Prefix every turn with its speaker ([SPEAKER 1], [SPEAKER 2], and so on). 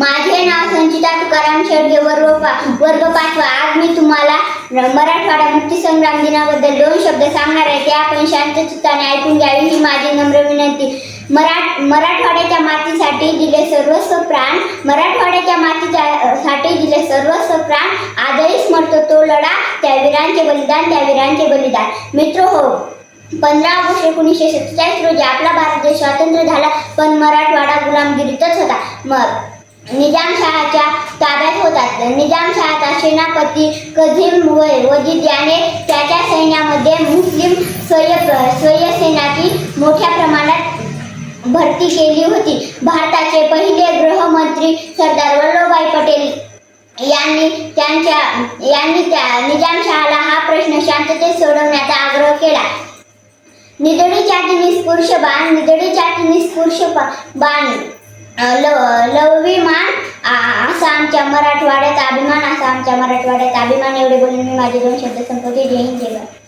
[SPEAKER 1] माझे नाव संचिता तुकाराम शेडगे वर्ग पा- वर्ग पाचवा. आज मी तुम्हाला मराठवाडा मुक्तीसंग्राम दिनाबद्दल दोन शब्द सांगणार आहे. ते आपण शांत चित्ताने ऐकून घ्यावी ही माझी नम्र विनंती. मराठ मराठवाड्याच्या मातीसाठी दिले सर्वस्व प्राण. मराठवाड्याच्या मातीच्या साठी दिले सर्वस्व प्राण. आजही स्मरतो तो लढा. त्या वीरांचे बलिदान त्या वीरांचे बलिदान. मित्र हो पंधरा ऑगस्ट एकोणीसशे सत्तेचाळीस रोजी आपला भारत देश स्वातंत्र्य झाला. पण मराठवाडा गुलामगिरीतच होता. मग निजामशहाच्या ताब्यात होतात. निजामशहाचा सेनापती कझीम वय वजीद याने त्याच्या सैन्यामध्ये मुस्लिम स्वय स्वयंसेनाची मोठ्या प्रमाणात भरती केली होती. भारताचे पहिले गृहमंत्री सरदार वल्लभभाई पटेल यांनी त्यांच्या यांनी त्या निजामशहाला हा प्रश्न शांततेत सोडवण्याचा आग्रह केला. निदडीच्या निस्पुरुष बाण निदडीच्या निस्पुरुष बाण अ, लव असा आमच्या मराठवाड्याचा अभिमान असा आमच्या मराठवाड्याचा अभिमान. एवढे बोलून मी माझे दोन शब्द संपवते. जय हिंद जय भारत.